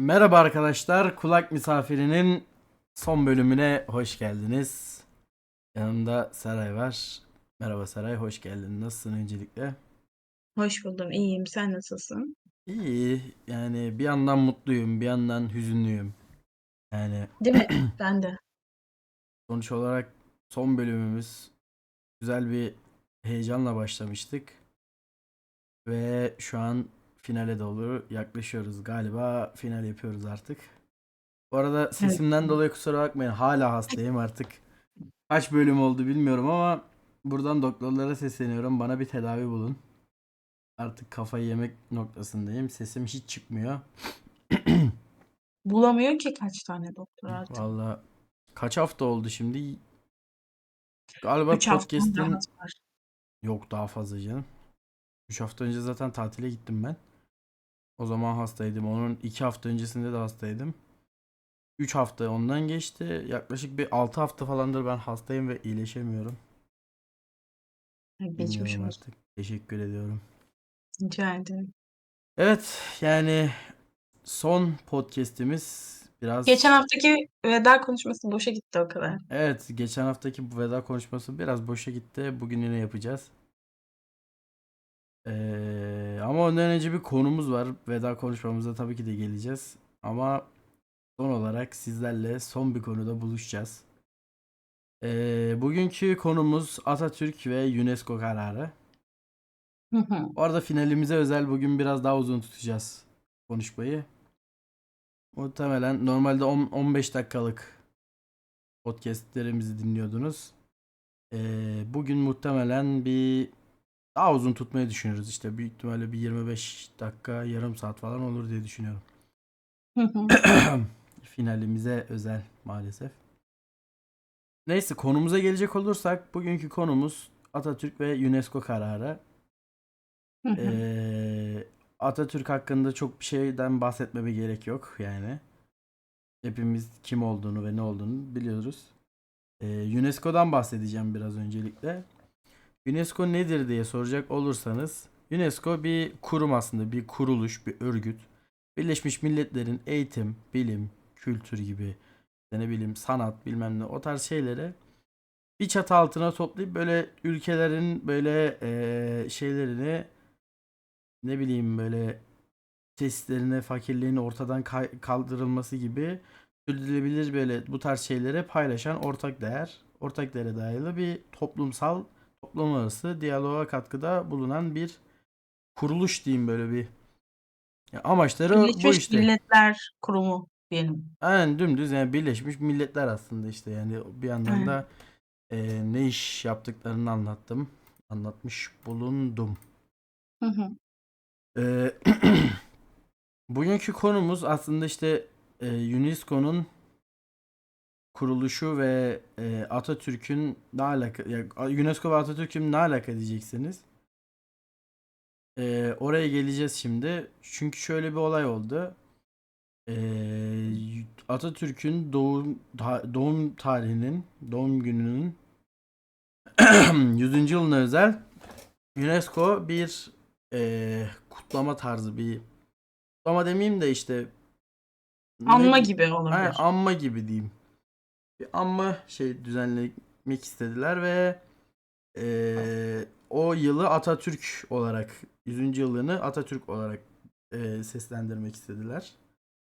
Merhaba arkadaşlar, Kulak Misafiri'nin son bölümüne hoş geldiniz. Yanımda Saray var. Merhaba Saray, hoş geldin. Nasılsın öncelikle? Hoş buldum. İyiyim. Sen nasılsın? İyi, yani bir yandan mutluyum, bir yandan hüzünlüyüm. Yani Değil mi? Ben de. sonuç olarak son bölümümüz güzel bir heyecanla başlamıştık. Ve şu an finale doğru yaklaşıyoruz. Galiba final yapıyoruz artık. Bu arada sesimden dolayı kusura bakmayın. Hala hastayım artık. Kaç bölüm oldu bilmiyorum ama buradan doktorlara sesleniyorum. Bana bir tedavi bulun. Artık kafayı yemek noktasındayım. Sesim hiç çıkmıyor. Bulamıyor ki kaç tane doktor artık. Vallahi kaç hafta oldu şimdi? Galiba Üç podcast'in var. yok daha fazla canım. 3 hafta önce zaten tatile gittim ben. O zaman hastaydım. Onun 2 hafta öncesinde de hastaydım. 3 hafta ondan geçti. Yaklaşık bir 6 hafta falandır ben hastayım ve iyileşemiyorum. Geçmiş Bilmiyorum olsun. artık. Teşekkür ediyorum. Rica ederim. Evet yani son podcast'imiz biraz Geçen haftaki veda konuşması boşa gitti o kadar. Evet geçen haftaki bu veda konuşması biraz boşa gitti. Bugün yine yapacağız. Ee, ama ondan önce bir konumuz var. Veda konuşmamıza tabii ki de geleceğiz. Ama son olarak sizlerle son bir konuda buluşacağız. Ee, bugünkü konumuz Atatürk ve UNESCO kararı. Hı hı. Bu arada finalimize özel bugün biraz daha uzun tutacağız konuşmayı. Muhtemelen normalde 10 15 dakikalık podcastlerimizi dinliyordunuz. Ee, bugün muhtemelen bir daha uzun tutmayı düşünüyoruz. İşte büyük ihtimalle bir 25 dakika, yarım saat falan olur diye düşünüyorum. Hı hı. Finalimize özel maalesef. Neyse konumuza gelecek olursak bugünkü konumuz Atatürk ve UNESCO kararı. Hı hı. Ee, Atatürk hakkında çok bir şeyden bahsetmeme gerek yok yani. Hepimiz kim olduğunu ve ne olduğunu biliyoruz. Ee, UNESCO'dan bahsedeceğim biraz öncelikle. UNESCO nedir diye soracak olursanız UNESCO bir kurum aslında bir kuruluş bir örgüt. Birleşmiş Milletler'in eğitim, bilim, kültür gibi ne bileyim sanat bilmem ne o tarz şeyleri bir çatı altına toplayıp böyle ülkelerin böyle eee, şeylerini ne bileyim böyle testlerine fakirliğin ortadan kaldırılması gibi sürdürülebilir böyle bu tarz şeyleri paylaşan ortak değer, ortak değere dayalı bir toplumsal toplum arası diyaloğa katkıda bulunan bir kuruluş diyeyim böyle bir. Ya amaçları bu Birleşmiş işte. Milletler Kurumu diyelim. Aynen dümdüz yani Birleşmiş Milletler aslında işte yani bir yandan Aynen. da e, ne iş yaptıklarını anlattım. Anlatmış bulundum. Hı hı. Ee, bugünkü konumuz aslında işte e, UNESCO'nun kuruluşu ve e, Atatürk'ün ne alaka ya, UNESCO ve Atatürk'ün ne alaka diyeceksiniz. Ee, oraya geleceğiz şimdi. Çünkü şöyle bir olay oldu. Ee, Atatürk'ün doğum doğum tarihinin, doğum gününün 100. yılına özel UNESCO bir eee, kutlama tarzı bir kutlama demeyeyim de işte Anma ne- gibi olabilir. anma gibi diyeyim. Bir anma şey düzenlemek istediler ve eee, o yılı Atatürk olarak 100. yılını Atatürk olarak eee, seslendirmek istediler.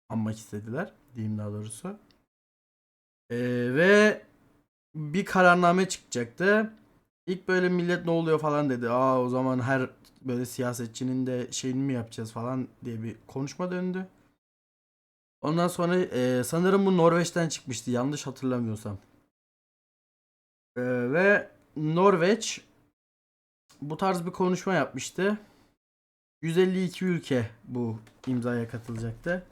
Anmak istediler diyeyim daha doğrusu. Eee, ve bir kararname çıkacaktı. İlk böyle millet ne oluyor falan dedi. Aa o zaman her böyle siyasetçinin de şeyini mi yapacağız falan diye bir konuşma döndü. Ondan sonra e, sanırım bu Norveç'ten çıkmıştı yanlış hatırlamıyorsam. E, ve Norveç bu tarz bir konuşma yapmıştı. 152 ülke bu imzaya katılacaktı.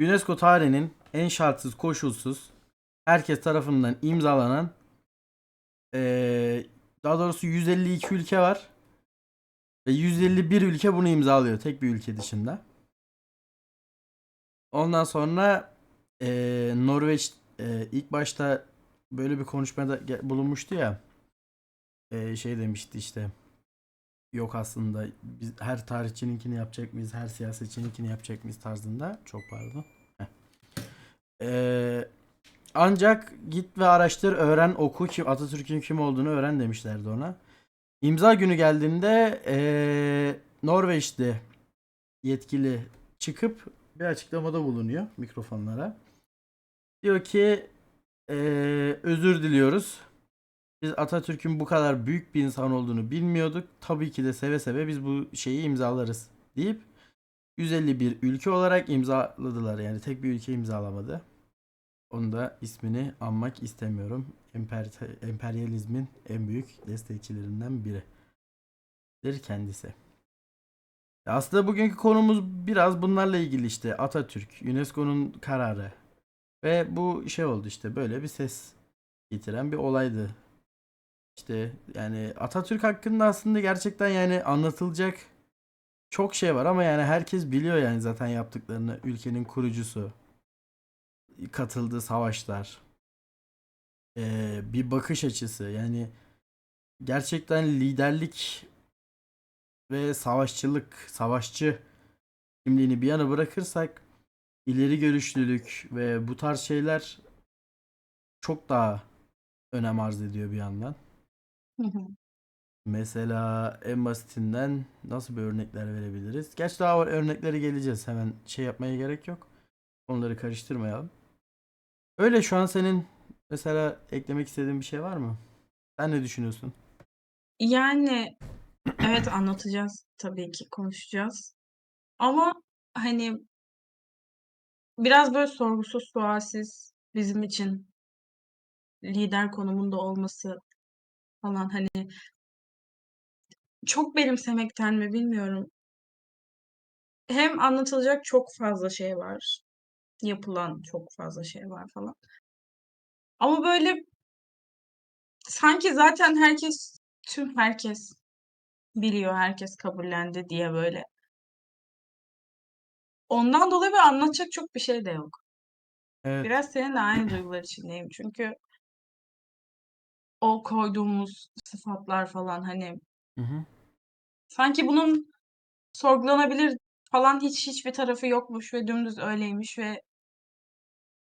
UNESCO tarihinin en şartsız koşulsuz herkes tarafından imzalanan eee, daha doğrusu 152 ülke var. Ve 151 ülke bunu imzalıyor. Tek bir ülke dışında. Ondan sonra eee, Norveç eee, ilk başta böyle bir konuşmada bulunmuştu ya. Eee, şey demişti işte. Yok aslında biz her tarihçininkini yapacak mıyız? Her siyasetçininkini yapacak mıyız tarzında. Çok pardon. Ee, ancak git ve araştır, öğren, oku ki Atatürk'ün kim olduğunu öğren demişlerdi ona. İmza günü geldiğinde ee, Norveç'te yetkili çıkıp bir açıklamada bulunuyor mikrofonlara. Diyor ki ee, özür diliyoruz. Biz Atatürk'ün bu kadar büyük bir insan olduğunu bilmiyorduk. Tabii ki de seve seve biz bu şeyi imzalarız deyip 151 ülke olarak imzaladılar. Yani tek bir ülke imzalamadı. Onu da ismini anmak istemiyorum. Emper- emperyalizmin en büyük destekçilerinden biri. Kendisi. Aslında bugünkü konumuz biraz bunlarla ilgili işte Atatürk, UNESCO'nun kararı ve bu şey oldu işte böyle bir ses getiren bir olaydı. İşte yani Atatürk hakkında aslında gerçekten yani anlatılacak çok şey var ama yani herkes biliyor yani zaten yaptıklarını. Ülkenin kurucusu, katıldığı savaşlar, eee, bir bakış açısı yani gerçekten liderlik ve savaşçılık, savaşçı kimliğini bir yana bırakırsak ileri görüşlülük ve bu tarz şeyler çok daha önem arz ediyor bir yandan. Hı hı. Mesela en basitinden nasıl bir örnekler verebiliriz? Gerçi daha var örnekleri geleceğiz. Hemen şey yapmaya gerek yok. Onları karıştırmayalım. Öyle şu an senin mesela eklemek istediğin bir şey var mı? Sen ne düşünüyorsun? Yani evet anlatacağız tabii ki konuşacağız. Ama hani biraz böyle sorgusuz sualsiz bizim için lider konumunda olması falan hani çok benimsemekten mi bilmiyorum. Hem anlatılacak çok fazla şey var. Yapılan çok fazla şey var falan. Ama böyle sanki zaten herkes tüm herkes biliyor, herkes kabullendi diye böyle. Ondan dolayı böyle anlatacak çok bir şey de yok. Evet. Biraz seninle aynı duygular içindeyim. Çünkü o koyduğumuz sıfatlar falan hani Hı hı. sanki bunun sorgulanabilir falan hiç hiçbir tarafı yokmuş ve dümdüz öyleymiş ve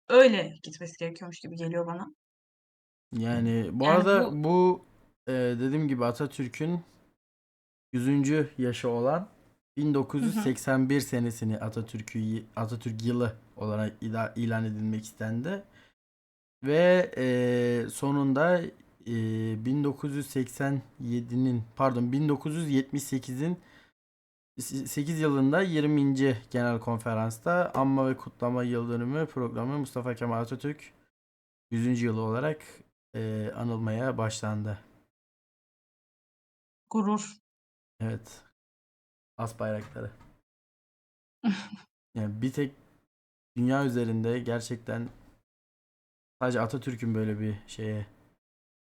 öyle gitmesi gerekiyormuş gibi geliyor bana. Yani bu Yani arada bu bu e, dediğim gibi Atatürk'ün 100. yaşı olan Hı hı. 1981 senesini Atatürk'ü Atatürk yılı olarak ila- ilan edilmek istendi. Ve e, sonunda e, 1987'nin pardon 1978'in 8 yılında 20. Genel Konferans'ta Anma ve Kutlama Yıl Dönümü programı Mustafa Kemal Atatürk 100. yılı olarak e, anılmaya başlandı. gurur. Evet. As bayrakları. Yani bir tek dünya üzerinde gerçekten sadece Atatürk'ün böyle bir şeye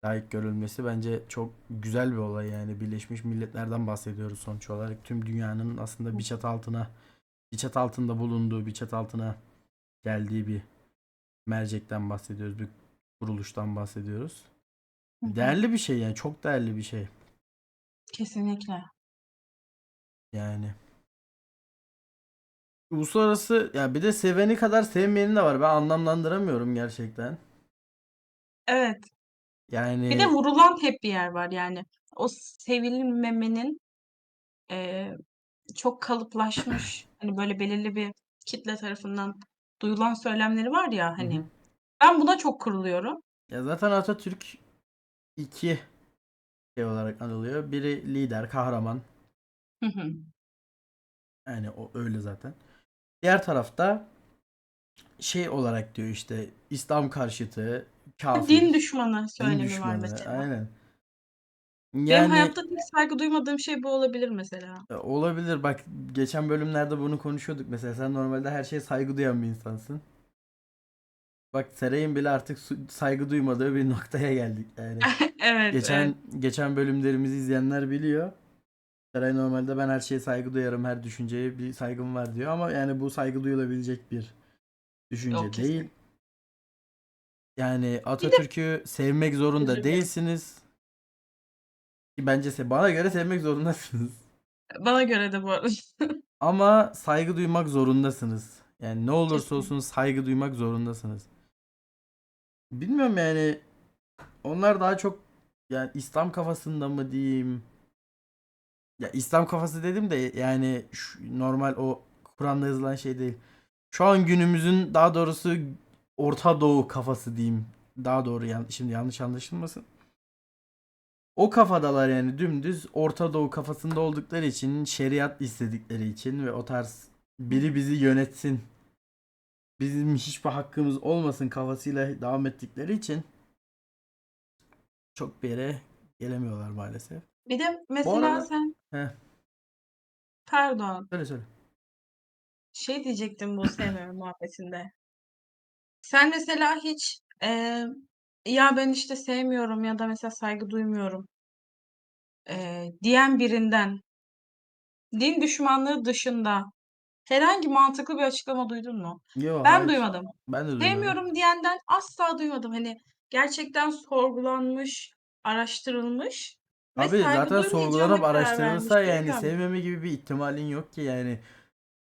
layık görülmesi bence çok güzel bir olay yani. Birleşmiş Milletler'den bahsediyoruz sonuç olarak. Tüm dünyanın aslında bir çatı altına bir çatı altında bulunduğu, bir çatı altına geldiği bir mercekten bahsediyoruz. Bir kuruluştan bahsediyoruz. Değerli bir şey yani. Çok değerli bir şey. Kesinlikle. Yani. Uluslararası ya bir de seveni kadar sevmeyeni de var. Ben anlamlandıramıyorum gerçekten. Evet. Bir de Yani vurulan hep bir yer var yani. O sevilmemenin eee, çok kalıplaşmış hani böyle belirli bir kitle tarafından duyulan söylemleri var ya Hı hani. hı. Ben buna çok kırılıyorum. Ya zaten Atatürk iki şey olarak anılıyor. Biri lider, kahraman. Hı hı. Yani o öyle zaten. Diğer tarafta şey olarak diyor işte İslam karşıtı, Din kafir, düşmanı din söylemi var düşmanı. mesela. Aynen. Benim Yani hayatta tek saygı duymadığım şey bu olabilir mesela. e, olabilir. Bak geçen bölümlerde bunu konuşuyorduk mesela. Sen normalde her şeye saygı duyan bir insansın. Bak Seray'ın bile artık su- saygı duymadığı bir noktaya geldik yani. Evet, Geçen evet. geçen bölümlerimizi izleyenler biliyor. Seray normalde ben her şeye saygı duyarım, her düşünceye bir saygım var diyor ama yani bu saygı duyulabilecek bir düşünce Yok değil. kesin. Yani Atatürk'ü sevmek zorunda dilerim. değilsiniz. Ki bence se- bana göre sevmek zorundasınız. Bana göre de bu arada. Ama saygı duymak zorundasınız. Yani ne olursa olsun saygı duymak zorundasınız. Bilmiyorum yani onlar daha çok yani İslam kafasında mı diyeyim? Ya İslam kafası dedim de yani şu, normal o Kur'an'da yazılan şey değil. Şu an günümüzün daha doğrusu Orta Doğu kafası diyeyim. Daha doğru yan, şimdi yanlış anlaşılmasın. O kafadalar yani dümdüz Orta Doğu kafasında oldukları için şeriat istedikleri için ve o tarz biri bizi yönetsin. Bizim hiçbir hakkımız olmasın kafasıyla devam ettikleri için çok bir yere gelemiyorlar maalesef. Bir de mesela arada- sen Heh. pardon Söyle söyle. şey diyecektim bu sevmeme muhabbetinde. Sen mesela hiç eee, ya ben işte sevmiyorum ya da mesela saygı duymuyorum eee, diyen birinden din düşmanlığı dışında herhangi mantıklı bir açıklama duydun mu? Yo, Ben hayır. duymadım. Ben de duymadım. Sevmiyorum diyenden asla duymadım. Hani gerçekten sorgulanmış, araştırılmış Abi saygı zaten duymayacağına sorgulanıp karar araştırılsa vermiş. yani sevmeme gibi bir ihtimalin yok ki yani.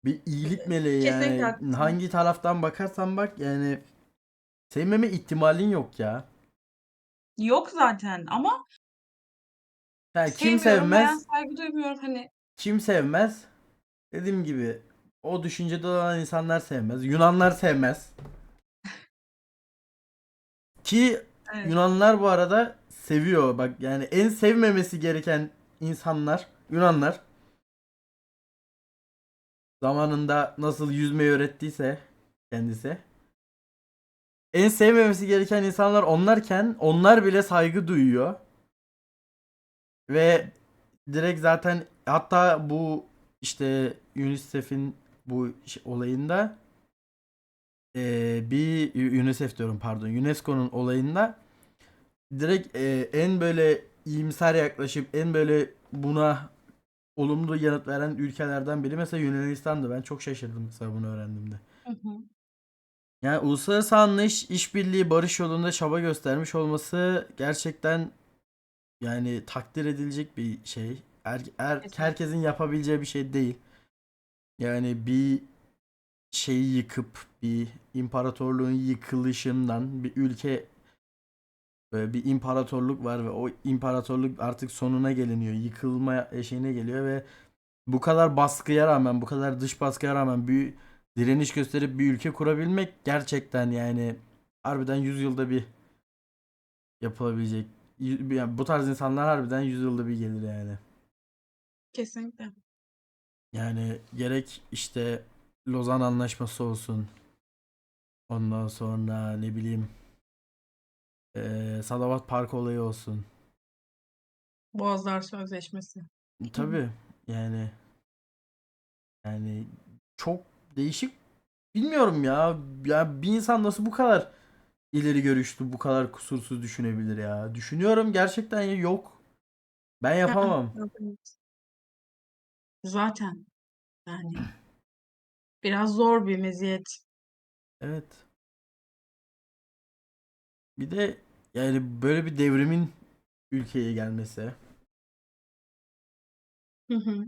Bir iyilik meleği Kesinlikle yani. haklısın. Hangi taraftan bakarsan bak yani sevmeme ihtimalin yok ya. Yok zaten ama Yani kim sevmiyorum veya sevmez? saygı duymuyorum. Hani Kim sevmez? Dediğim gibi o düşüncede olan insanlar sevmez. Yunanlar sevmez. Ki evet. Yunanlar bu arada seviyor. Bak yani en sevmemesi gereken insanlar Yunanlar. Zamanında nasıl yüzmeyi öğrettiyse kendisi. En sevmemesi gereken insanlar onlarken onlar bile saygı duyuyor. Ve direkt zaten hatta bu işte UNICEF'in bu olayında eee, bir UNICEF diyorum pardon UNESCO'nun olayında direkt eee, en böyle iyimser yaklaşıp en böyle buna olumlu yanıt veren ülkelerden biri mesela Yunanistan'dı. Ben çok şaşırdım mesela bunu öğrendiğimde. Hı hı. Yani uluslararası anlayış, işbirliği, barış yolunda çaba göstermiş olması gerçekten yani takdir edilecek bir şey. Er, er- herkesin yapabileceği bir şey değil. Yani bir şeyi yıkıp bir imparatorluğun yıkılışından bir ülke böyle bir imparatorluk var ve o imparatorluk artık sonuna geliniyor. Yıkılma eşiğine geliyor ve bu kadar baskıya rağmen, bu kadar dış baskıya rağmen bir direniş gösterip bir ülke kurabilmek gerçekten yani harbiden 100 yılda bir yapılabilecek. Yani bu tarz insanlar harbiden 100 yılda bir gelir yani. Kesinlikle. Yani gerek işte Lozan Anlaşması olsun. Ondan sonra ne bileyim eee Salavat Park olayı olsun. Boğazlar Sözleşmesi. Tabii yani yani çok değişik bilmiyorum ya. Ya bir insan nasıl bu kadar ileri görüşlü, bu kadar kusursuz düşünebilir ya. Düşünüyorum gerçekten yok. Ben yapamam. Zaten yani biraz zor bir meziyet. Evet. Bir de yani böyle bir devrimin ülkeye gelmesi. Hı hı.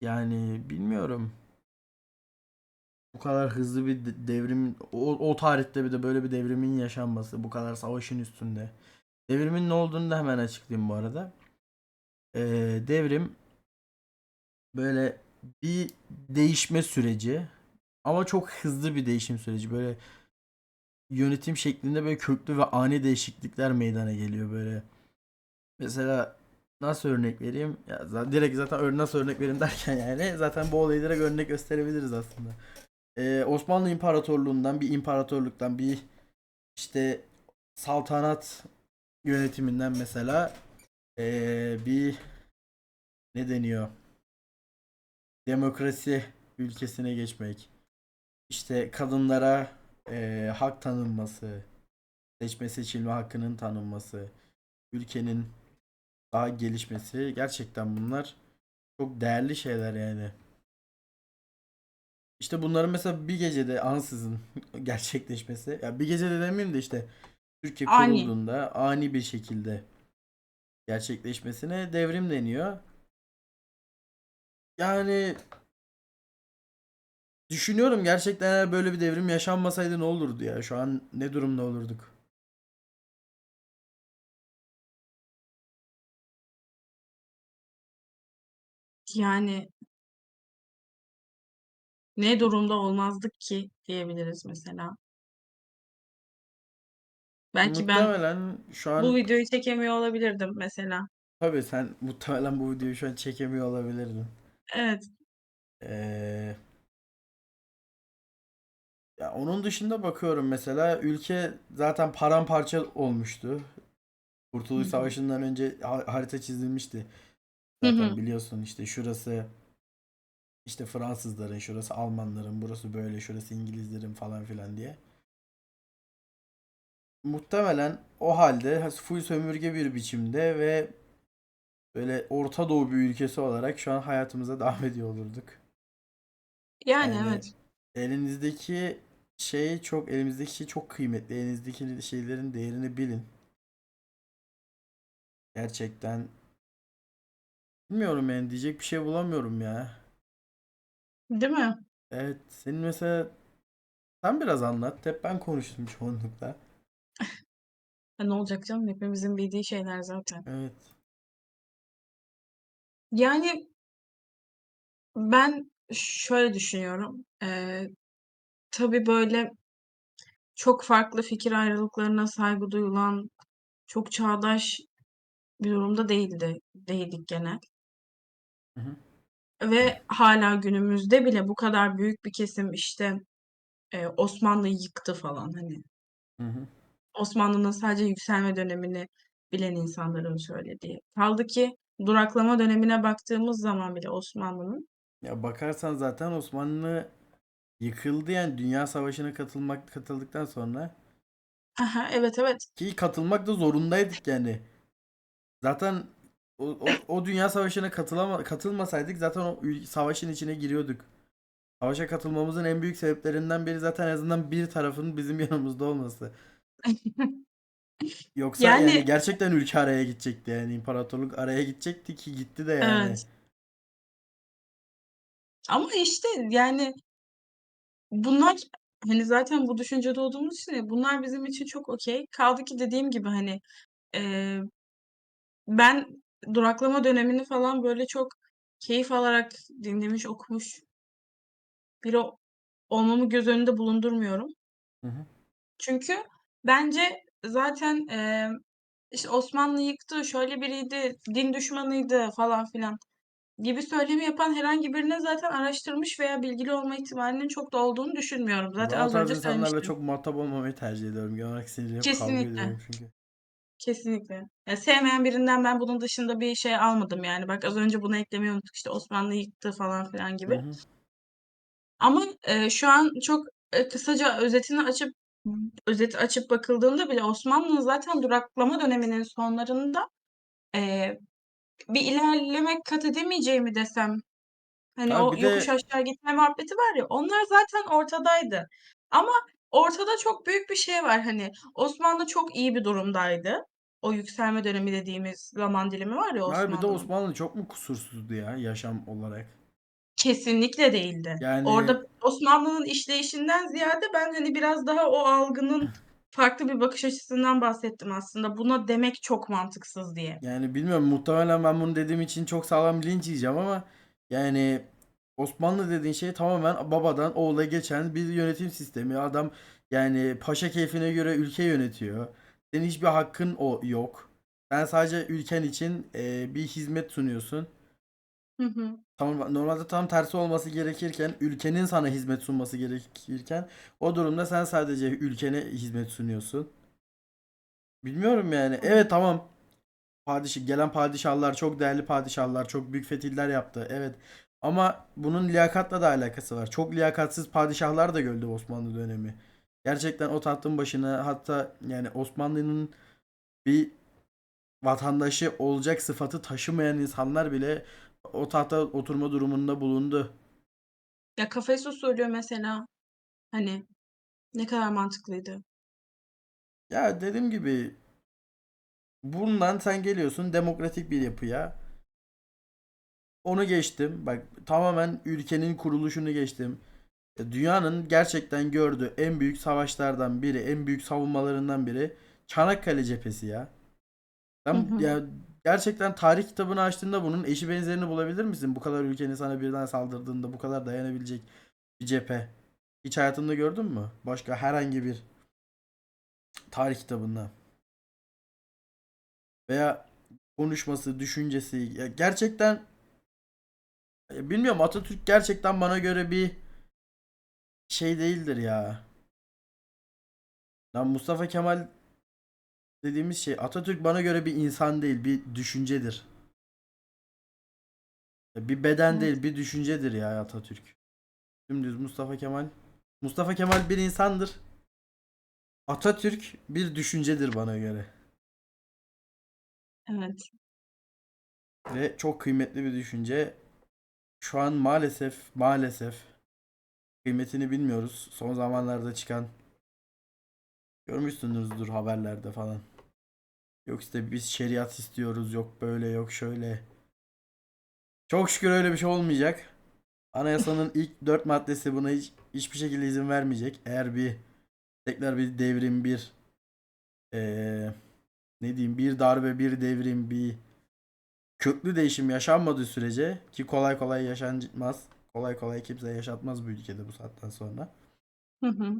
Yani bilmiyorum. Bu kadar hızlı bir de- devrim o, o tarihte bir de böyle bir devrimin yaşanması, bu kadar savaşın üstünde. Devrimin ne olduğunu da hemen açıklayayım bu arada. Ee, devrim böyle bir değişme süreci ama çok hızlı bir değişim süreci. Böyle yönetim şeklinde böyle köklü ve ani değişiklikler meydana geliyor böyle. Mesela nasıl örnek vereyim? Ya direkt zaten ör- nasıl örnek vereyim derken yani zaten bu olayı direkt örnek gösterebiliriz aslında. Ee, Osmanlı İmparatorluğundan bir imparatorluktan bir işte saltanat yönetiminden mesela ee, bir ne deniyor? Demokrasi ülkesine geçmek. İşte kadınlara ee, hak tanınması, seçme seçilme hakkının tanınması, ülkenin daha gelişmesi gerçekten bunlar çok değerli şeyler yani. İşte bunların mesela bir gecede ansızın gerçekleşmesi. Ya bir gecede demeyeyim de işte Türkiye Ani. kurulduğunda ani bir şekilde gerçekleşmesine devrim deniyor. Yani düşünüyorum gerçekten eğer böyle bir devrim yaşanmasaydı ne olurdu ya? Şu an ne durumda olurduk? Yani ne durumda olmazdık ki diyebiliriz mesela. Belki ben Muhtemelen şu bu an videoyu çekemiyor olabilirdim mesela. tabii sen muhtemelen bu videoyu şu an çekemiyor olabilirdin. Evet. Ee, ya onun dışında bakıyorum mesela ülke zaten paramparça olmuştu. Kurtuluş. Savaşı'ndan önce ha- harita çizilmişti. Hı Zaten hı. biliyorsun işte şurası işte Fransızların, şurası Almanların, burası böyle, şurası İngilizlerin falan filan diye. Muhtemelen o halde full sömürge bir biçimde ve böyle Orta Doğu bir ülkesi olarak şu an hayatımıza devam ediyor olurduk. Yani Yani evet. elinizdeki şey çok elimizdeki şey çok kıymetli. Elinizdeki şeylerin değerini bilin. Gerçekten bilmiyorum yani diyecek bir şey bulamıyorum ya. Değil mi? Evet, senin mesela sen biraz anlat. Hep ben konuştum çoğunlukla. Ha, ne olacak canım? Hepimizin bildiği şeyler zaten. Evet. Yani ben şöyle düşünüyorum. Eee, tabii böyle çok farklı fikir ayrılıklarına saygı duyulan, çok çağdaş bir durumda değildi, değildik genel. Hı hı. Ve hala günümüzde bile bu kadar büyük bir kesim işte eee, Osmanlı'yı yıktı falan hani. Hı hı. Osmanlı'nın sadece yükselme dönemini bilen insanların söylediği. Kaldı ki duraklama dönemine baktığımız zaman bile Osmanlı'nın Ya bakarsan zaten Osmanlı yıkıldı yani Dünya Savaşı'na katılmak katıldıktan sonra hı, evet evet. ki katılmak da zorundaydık yani. Zaten o, o, o Dünya Savaşı'na katılama, katılmasaydık zaten o ül- savaşın içine giriyorduk. Savaşa katılmamızın en büyük sebeplerinden biri zaten en azından bir tarafın bizim yanımızda olması. Yoksa yani Yani gerçekten ülke araya gidecekti yani imparatorluk araya gidecekti ki gitti de yani. evet. Ama işte yani bunlar hani zaten bu düşüncede olduğumuz için ya, bunlar bizim için çok okey. Kaldı ki dediğim gibi hani eee, ben duraklama dönemini falan böyle çok keyif alarak dinlemiş, okumuş biri olmamı göz önünde bulundurmuyorum. Hı hı. Çünkü bence zaten eee, işte Osmanlı yıktı, şöyle biriydi, din düşmanıydı falan filan gibi söylemi yapan herhangi birine zaten araştırmış veya bilgili olma ihtimalinin çok da olduğunu düşünmüyorum. Zaten Ben az önce insanlarla söylemiştim. çok muhatap olmamayı tercih ediyorum. Genel olarak sinirlenip kavga Kesinlikle. ediyorum çünkü. Kesinlikle. Ya sevmeyen birinden ben bunun dışında bir şey almadım yani. Bak az önce bunu eklemeyi unuttuk işte Osmanlı yıktı falan filan Hı gibi. hı. Ama eee, şu an çok e, kısaca özetini açıp özeti açıp bakıldığında bile Osmanlı'nın zaten duraklama döneminin sonlarında eee, bir ilerleme kat edemeyeceği mi desem hani Abi o bir yokuş de aşağı gitme muhabbeti var ya onlar zaten ortadaydı. Ama ortada çok büyük bir şey var hani Osmanlı çok iyi bir durumdaydı. O yükselme dönemi dediğimiz zaman dilimi var ya abi bir de Osmanlı'nın. Osmanlı çok mu kusursuzdu ya yaşam olarak? Kesinlikle değildi. Yani Orada Osmanlı'nın işleyişinden ziyade ben, hani, biraz daha o algının farklı bir bakış açısından bahsettim aslında. Buna demek çok mantıksız diye. yani bilmiyorum muhtemelen ben bunu dediğim için çok sağlam linç yiyeceğim ama yani Osmanlı dediğin şey tamamen babadan oğula geçen bir yönetim sistemi. Adam yani paşa keyfine göre ülke yönetiyor. Senin hiçbir hakkın o yok. Sen sadece ülken için e, bir hizmet sunuyorsun. Hı hı. Tamam, normalde tam tersi olması gerekirken ülkenin sana hizmet sunması gerekirken o durumda sen sadece ülkene hizmet sunuyorsun. Bilmiyorum yani. Evet tamam. Padişah, gelen padişahlar çok değerli padişahlar, çok büyük fetihler yaptı. Evet. Ama bunun liyakatla da alakası var. Çok liyakatsiz padişahlar da gördü Osmanlı dönemi. Gerçekten o tahtın başına hatta yani Osmanlı'nın bir vatandaşı olacak sıfatı taşımayan insanlar bile o tahta oturma durumunda bulundu. Ya, Kafes usulü mesela, hani, ne kadar mantıklıydı. Ya dediğim gibi bundan sen geliyorsun demokratik bir yapıya. Onu geçtim. Bak tamamen ülkenin kuruluşunu geçtim. E, Dünyanın gerçekten gördüğü en büyük savaşlardan biri, en büyük savunmalarından biri Çanakkale cephesi ya. Hı hı. ya gerçekten tarih kitabını açtığında bunun eşi benzerini bulabilir misin? Bu kadar ülkenin sana birden saldırdığında bu kadar dayanabilecek bir cephe. Hiç hayatında gördün mü? Başka herhangi bir tarih kitabında. Veya konuşması, düşüncesi ya gerçekten bilmiyorum Atatürk gerçekten bana göre bir şey değildir ya. Lan Mustafa Kemal dediğimiz şey Atatürk bana göre bir insan değil, bir düşüncedir. Bir beden değil, bir düşüncedir ya Atatürk. Dümdüz Mustafa Kemal. Mustafa Kemal bir insandır. Atatürk bir düşüncedir bana göre. Evet. Ve çok kıymetli bir düşünce. Şu an maalesef maalesef kıymetini bilmiyoruz. Son zamanlarda çıkan görmüşsünüzdür haberlerde falan. Yok işte biz şeriat istiyoruz. Yok böyle yok şöyle. Çok şükür öyle bir şey olmayacak. Anayasanın ilk dört maddesi buna hiç, hiçbir şekilde izin vermeyecek. Eğer bir tekrar bir devrim bir eee, ne diyeyim bir darbe bir devrim bir köklü değişim yaşanmadığı sürece ki kolay kolay yaşanmaz. Kolay kolay kimse yaşatmaz bu ülkede bu saatten sonra. Hı hı.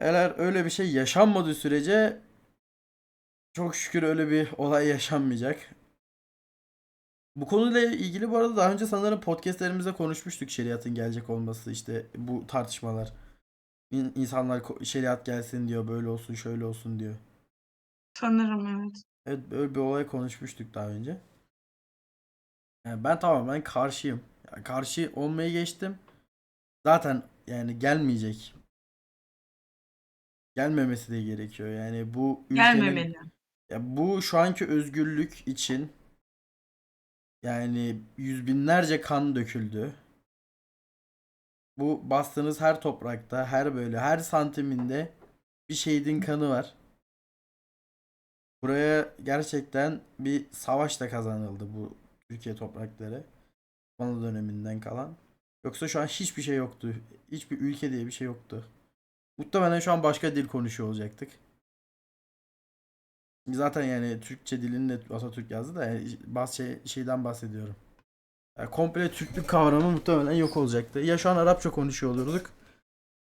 Eğer öyle bir şey yaşanmadığı sürece çok şükür öyle bir olay yaşanmayacak. Bu konuyla ilgili bu arada daha önce sanırım podcastlerimizde konuşmuştuk şeriatın gelecek olması işte bu tartışmalar. İn- İnsanlar şeriat gelsin diyor böyle olsun şöyle olsun diyor. Sanırım evet. Evet böyle bir olay konuşmuştuk daha önce. Yani ben tamamen karşıyım. Yani karşı olmayı geçtim. Zaten yani gelmeyecek. Gelmemesi de gerekiyor. Yani bu ülkenin Gelmemeli. Ya bu şu anki özgürlük için yani yüz binlerce kan döküldü. Bu bastığınız her toprakta, her böyle, her santiminde bir şehidin kanı var. Buraya gerçekten bir savaşla kazanıldı bu Türkiye toprakları. Osmanlı döneminden kalan. Yoksa şu an hiçbir şey yoktu. Hiçbir ülke diye bir şey yoktu. Muhtemelen şu an başka dil konuşuyor olacaktık. Zaten yani Türkçe dilini de Atatürk yazdı da yani bazı şey, şeyden bahsediyorum. Yani komple Türklük kavramı muhtemelen yok olacaktı. Ya şu an Arapça konuşuyor olurduk.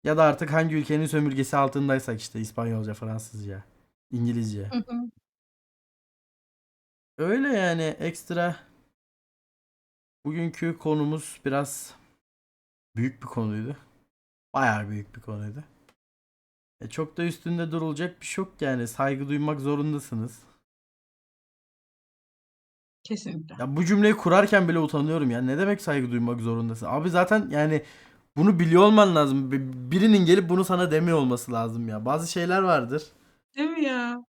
Ya da artık hangi ülkenin sömürgesi altındaysak işte İspanyolca, Fransızca, İngilizce. Hı hı. Öyle yani ekstra bugünkü konumuz biraz büyük bir konuydu. Bayağı büyük bir konuydu. E çok da üstünde durulacak bir şey yok yani. Saygı duymak zorundasınız. Kesinlikle. Ya bu cümleyi kurarken bile utanıyorum ya. Ne demek saygı duymak zorundasın? Abi zaten yani bunu biliyor olman lazım. Bir- Birinin gelip bunu sana demiyor olması lazım ya. Bazı şeyler vardır. Değil mi ya?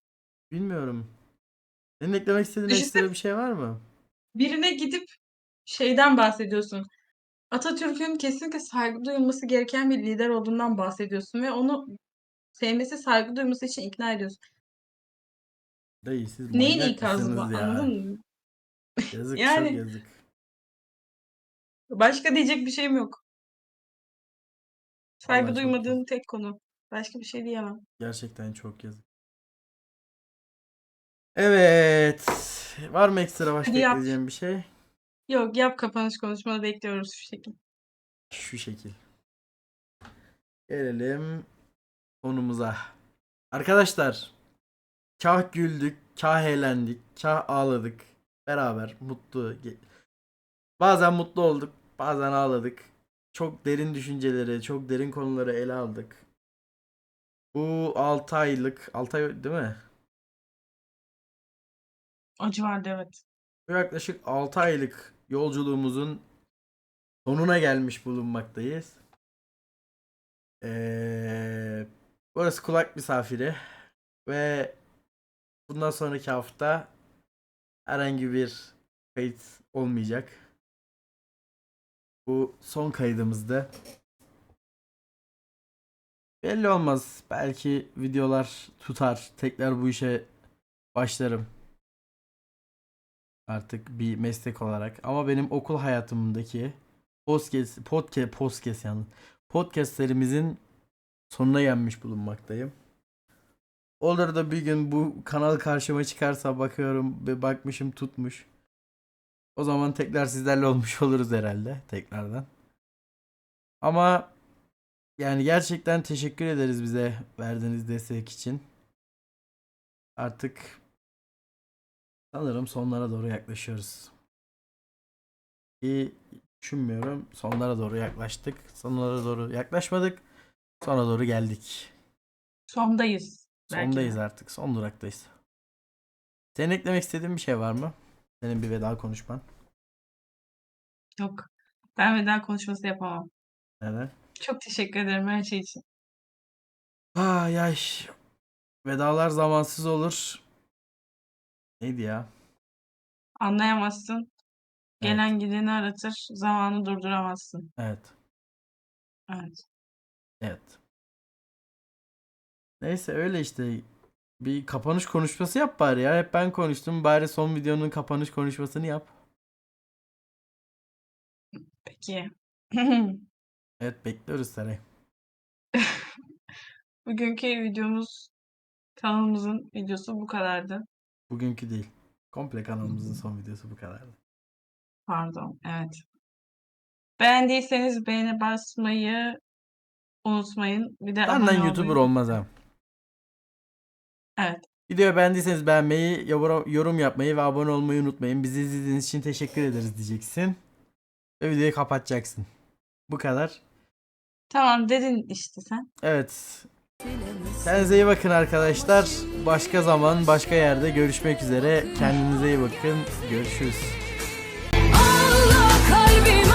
Bilmiyorum. Senin eklemek istediğin Düşünsene- ekstra bir şey var mı? Birine gidip şeyden bahsediyorsun. Atatürk'ün kesinlikle saygı duyulması gereken bir lider olduğundan bahsediyorsun ve onu sevmesi, saygı duyması için ikna ediyorsun. Dayı siz Neyin manyak ikazı bu? mısınız ya? Anladın mı? Yazık Yani- çok yazık. Başka diyecek bir şeyim yok. Saygı Vallahi çok duymadığım yazık. tek konu. Başka bir şey diyemem. Gerçekten çok yazık. Evet. Var mı ekstra başka Hadi yap. ekleyeceğim bir şey? Yok yap kapanış konuşmanı bekliyoruz şu şekilde. Şu şekil. Gelelim konumuza. Arkadaşlar kah güldük, kah eğlendik, kah ağladık. Beraber mutlu. Bazen mutlu olduk, bazen ağladık. Çok derin düşünceleri, çok derin konuları ele aldık. Bu 6 aylık, 6 ay değil mi? Acı vardı evet. Bu yaklaşık 6 aylık yolculuğumuzun sonuna gelmiş bulunmaktayız. Ee, burası kulak misafiri ve bundan sonraki hafta herhangi bir kayıt olmayacak. Bu son kaydımızda. Belli olmaz. Belki videolar tutar. Tekrar bu işe başlarım artık bir meslek olarak ama benim okul hayatımdaki podcast podcast podcast yani podcastlerimizin sonuna gelmiş bulunmaktayım. Olur da bir gün bu kanal karşıma çıkarsa bakıyorum ve bakmışım tutmuş. O zaman tekrar sizlerle olmuş oluruz herhalde tekrardan. Ama yani gerçekten teşekkür ederiz bize verdiğiniz destek için. Artık sanırım sonlara doğru yaklaşıyoruz. İyi düşünmüyorum. Sonlara doğru yaklaştık. Sonlara doğru yaklaşmadık. Sona doğru geldik. Sondayız. belki de. Sondayız artık. Son duraktayız. Senin eklemek istediğin bir şey var mı? Senin bir veda konuşman. Yok. Ben veda konuşması yapamam. Neden? Çok teşekkür ederim her şey için. Ay ay. Vedalar zamansız olur. Neydi ya? Anlayamazsın. Gelen gideni aratır. Zamanı durduramazsın. Evet. Evet. Evet. Neyse öyle işte. Bir kapanış konuşması yap bari ya. Hep ben konuştum. Bari son videonun kapanış konuşmasını yap. Peki. Evet bekliyoruz Saray. Bugünkü videomuz kanalımızın videosu bu kadardı. Bugünkü değil. Komple kanalımızın son videosu bu kadardı. Pardon. Evet. Beğendiyseniz beğene basmayı Unutmayın. Bir de abone Benden YouTuber olmaz ha. Evet. Videoyu beğendiyseniz beğenmeyi, yorum yapmayı ve abone olmayı unutmayın. Bizi izlediğiniz için teşekkür ederiz diyeceksin. Ve videoyu kapatacaksın. Bu kadar. Tamam dedin işte sen. Evet. Kendinize iyi bakın arkadaşlar. Başka zaman, başka yerde görüşmek üzere. Kendinize iyi bakın. Görüşürüz. Allah kalbim